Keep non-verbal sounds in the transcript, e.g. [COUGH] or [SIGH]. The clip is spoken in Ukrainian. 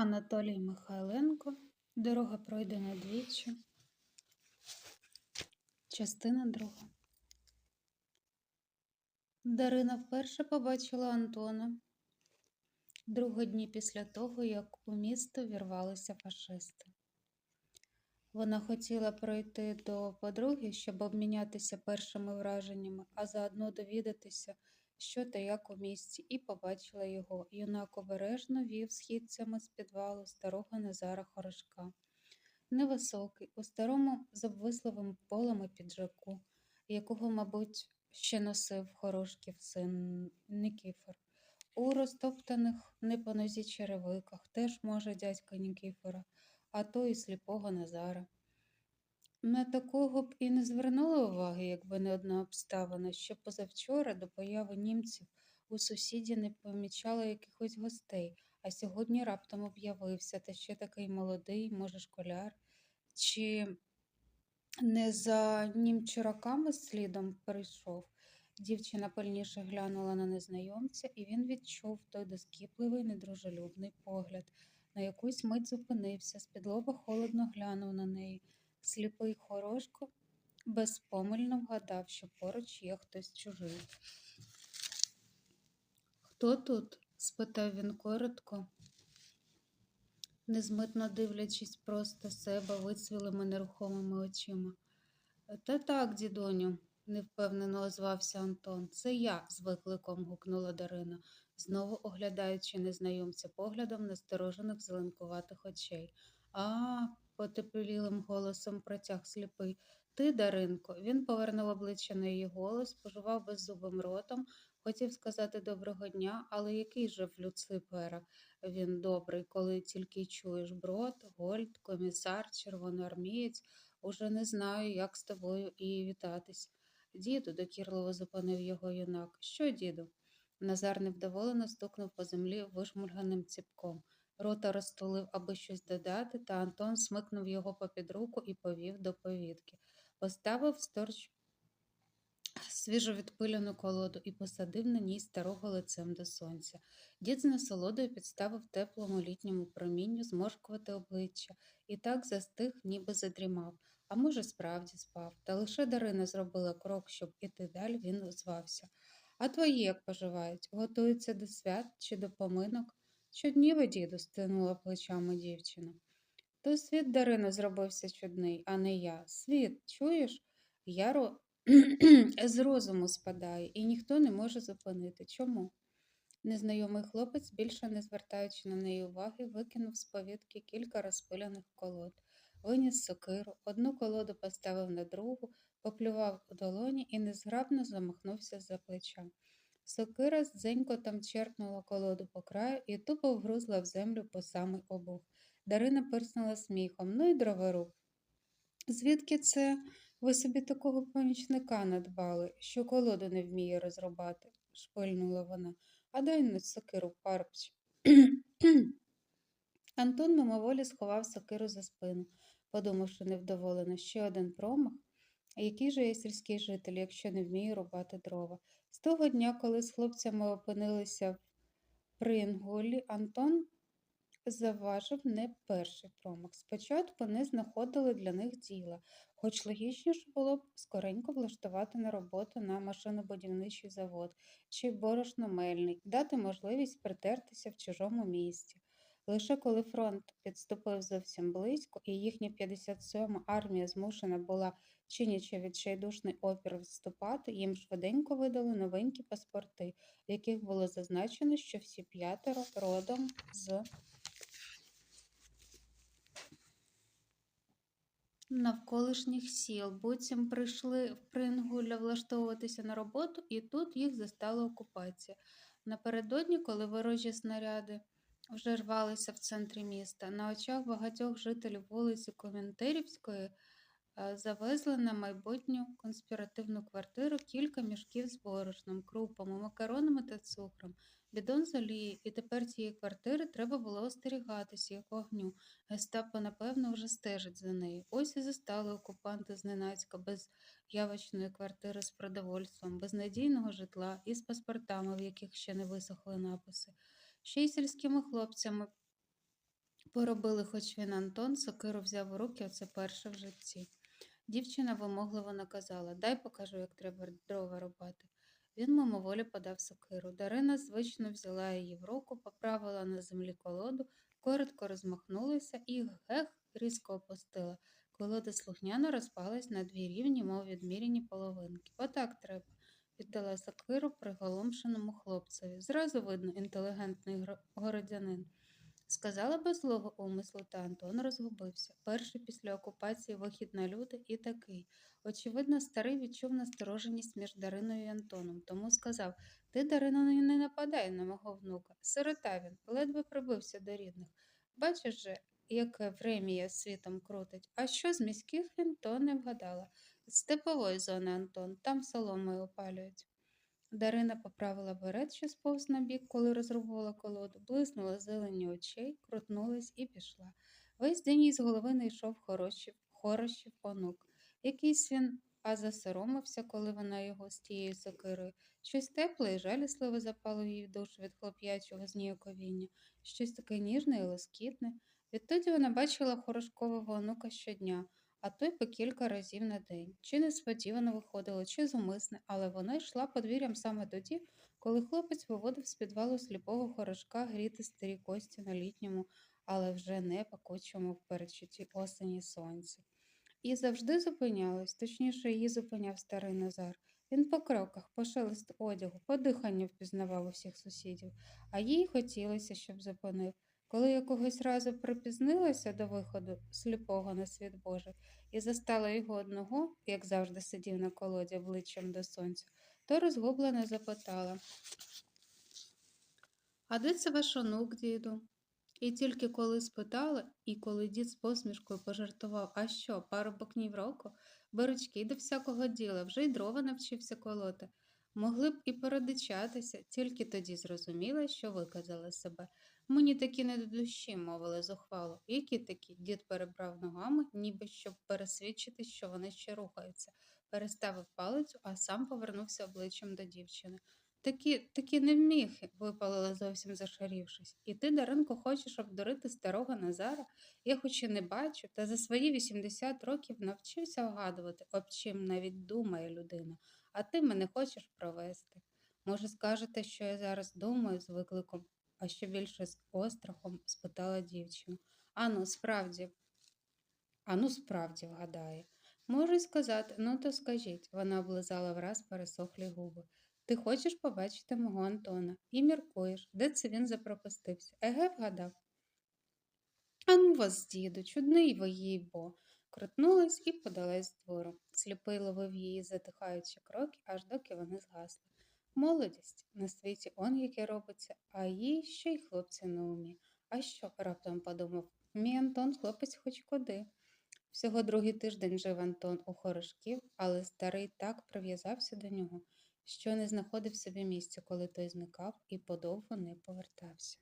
Анатолій Михайленко. Дорога пройдена двічі. Частина друга. Дарина вперше побачила Антона друга дні після того, як у місто вірвалися фашисти. Вона хотіла пройти до подруги, щоб обмінятися першими враженнями, а заодно довідатися, що та як у місті, і побачила його. Юнак обережно вів східцями з підвалу старого Назара Хорошка. Невисокий, у старому з обвисловим полами піджаку, якого, мабуть, ще носив Хорошків син Никіфор. У розтоптаних не по нозі черевиках теж може дядька Нікіфора, а то і сліпого Назара. На такого б і не звернула уваги, якби не одна обставина, що позавчора до появи німців у сусіді не помічала якихось гостей, а сьогодні раптом об'явився, та ще такий молодий, може, школяр, чи не за німчураками слідом прийшов. Дівчина пильніше глянула на незнайомця, і він відчув той доскіпливий, недружелюбний погляд. На якусь мить зупинився, спідлоба холодно глянув на неї. Сліпий Хорошко безпомильно вгадав, що поруч є хтось чужий. Хто тут? спитав він коротко, незмитно дивлячись просто себе вицвілими нерухомими очима. Та так, дідоню, невпевнено озвався Антон. Це я, з викликом гукнула Дарина, знову оглядаючи незнайомця поглядом насторожених зеленкуватих очей. А, потеплілим голосом протяг сліпий. Ти, Даринко, він повернув обличчя на її голос, пожував беззубим ротом, хотів сказати доброго дня, але який же в Люципера він добрий, коли тільки чуєш брод, гольд, комісар, червоноармієць, уже не знаю, як з тобою і вітатись. Діду, докірливо зупинив його юнак. Що, діду? Назар невдоволено стукнув по землі вишмульганим ціпком. Рота розтулив, аби щось додати, та Антон смикнув його попід руку і повів до повідки. Поставив сторч свіжо відпилену колоду і посадив на ній старого лицем до сонця. Дід з насолодою підставив теплому літньому промінню зморшкувати обличчя і так застиг, ніби задрімав. А може, справді спав. Та лише Дарина зробила крок, щоб іти далі, він озвався. А твої як поживають? Готуються до свят чи до поминок? Чудніво, діду, стинула плечами дівчина. То світ Дарина зробився чудний, а не я. Світ, чуєш? Я ро... [CLEARS THROAT] з розуму спадає, і ніхто не може зупинити. Чому? Незнайомий хлопець, більше не звертаючи на неї уваги, викинув з повідки кілька розпиляних колод, виніс сокиру, одну колоду поставив на другу, поплював у долоні і незграбно замахнувся за плеча. Сокира з дзенькотом черкнула колоду по краю і тупо вгрузла в землю по самий обух. Дарина пирснула сміхом. Ну і дроворуб. Звідки це ви собі такого помічника надбали, що колоду не вміє розрубати? шпильнула вона. А дай на сокиру, парпч. [CLEARS THROAT] Антон мимоволі сховав сокиру за спину, подумавши невдоволено, ще один промах. Який же я сільський житель, якщо не вмію рубати дрова? З того дня, коли з хлопцями опинилися в Прингулі, Антон заважив не перший промах. Спочатку не знаходили для них діла, хоч логічніше було б скоренько влаштувати на роботу на машинобудівничий завод чи борошномельний, дати можливість притертися в чужому місті. Лише коли фронт підступив зовсім близько, і їхня 57-ма армія змушена була, чинячи відчайдушний опір відступати, їм швиденько видали новенькі паспорти, в яких було зазначено, що всі п'ятеро родом з навколишніх сіл, буцім прийшли в Прингуля влаштовуватися на роботу, і тут їх застала окупація. Напередодні, коли ворожі снаряди вже рвалися в центрі міста, на очах багатьох жителів вулиці Комінтерівської е, завезли на майбутню конспіративну квартиру кілька мішків з борошном, крупами, макаронами та цукром, бідон з олії, і тепер цієї квартири треба було остерігатися як вогню. Гестапо, напевно, вже стежить за нею. Ось і застали окупанти зненацька без явочної квартири з продовольством, без надійного житла і з паспортами, в яких ще не висохли написи. Ще й сільськими хлопцями Поробили, хоч він Антон, сокиру взяв у руки, оце перше в житті. Дівчина вимогливо наказала Дай покажу, як треба дрова рубати. Він мимоволі подав сокиру. Дарина звично взяла її в руку, поправила на землі колоду, коротко розмахнулася і гех різко опустила. Колода слухняно розпалась на дві рівні, мов відміряні половинки. Отак треба, віддала сокиру приголомшеному хлопцеві. Зразу видно, інтелігентний городянин. Сказала без злого умислу, та Антон розгубився. Перший після окупації вихід на люди і такий. Очевидно, старий відчув настороженість між Дариною і Антоном, тому сказав Ти, Дарино, не нападай на мого внука. Сирота він, ледве прибився до рідних. Бачиш же, яке врем'я світом крутить. А що з міських він, то не вгадала. З степової зони, Антон, там соломою опалюють. Дарина поправила берет, що сповз на бік, коли розрубувала колоду, блиснула зелені очей, крутнулась і пішла. Весь день їй з голови не йшов хорошів, хорошів онук. Якийсь він а засоромився, коли вона його з тією сокирою. Щось тепле і жалісливе запало їй в душу від хлоп'ячого зніяковіння, щось таке ніжне і лоскітне. Відтоді вона бачила хорошкового онука щодня, а той по кілька разів на день. Чи несподівано виходило, чи зумисне, але вона йшла подвір'ям саме тоді, коли хлопець виводив з підвалу сліпого хорошка гріти старі кості на літньому, але вже не пекучому в передчутті осені сонці. І завжди зупинялась, точніше, її зупиняв старий Назар. Він по кроках, по шелесту одягу, по диханню впізнавав усіх сусідів, а їй хотілося, щоб зупинив. Коли якогось разу припізнилася до виходу сліпого на світ Божий і застала його одного, як завжди сидів на колоді обличчям до сонця, то розгублено запитала А де це ваш онук, діду? І тільки коли спитали, і коли дід з посмішкою пожартував, а що, парубок ні в року, беручки до всякого діла, вже й дрова навчився колоти. Могли б і породичатися, тільки тоді зрозуміла, що виказала себе. Мені такі не до душі, мовили зухвало. Які такі? Дід перебрав ногами, ніби щоб пересвідчити, що вони ще рухаються. Переставив палицю, а сам повернувся обличчям до дівчини. Такі, такі невміхи, випалила зовсім зашарівшись. І ти, Даринко, хочеш обдурити старого Назара? Я хоч і не бачу, та за свої 80 років навчився вгадувати, об чим навіть думає людина, а ти мене хочеш провести. Може, скажете, що я зараз думаю з викликом, а що більше з острахом? спитала дівчина. Ану, справді, ану, справді вгадає. Можу й сказати, ну то скажіть, вона облизала враз пересохлі губи. Ти хочеш побачити мого Антона і міркуєш, де це він запропастився. Еге вгадав. А ну вас, діду, чудний ви їй бо. Крутнулась і подалась з двору. Сліпий ловив її, затихаючи кроки, аж доки вони згасли. Молодість на світі он яке робиться, а їй ще й хлопці на умі. А що, раптом подумав, мій Антон хлопець хоч куди. Всього другий тиждень жив Антон у Хорошків, але старий так прив'язався до нього, що не знаходив собі місця, коли той зникав і подовго не повертався.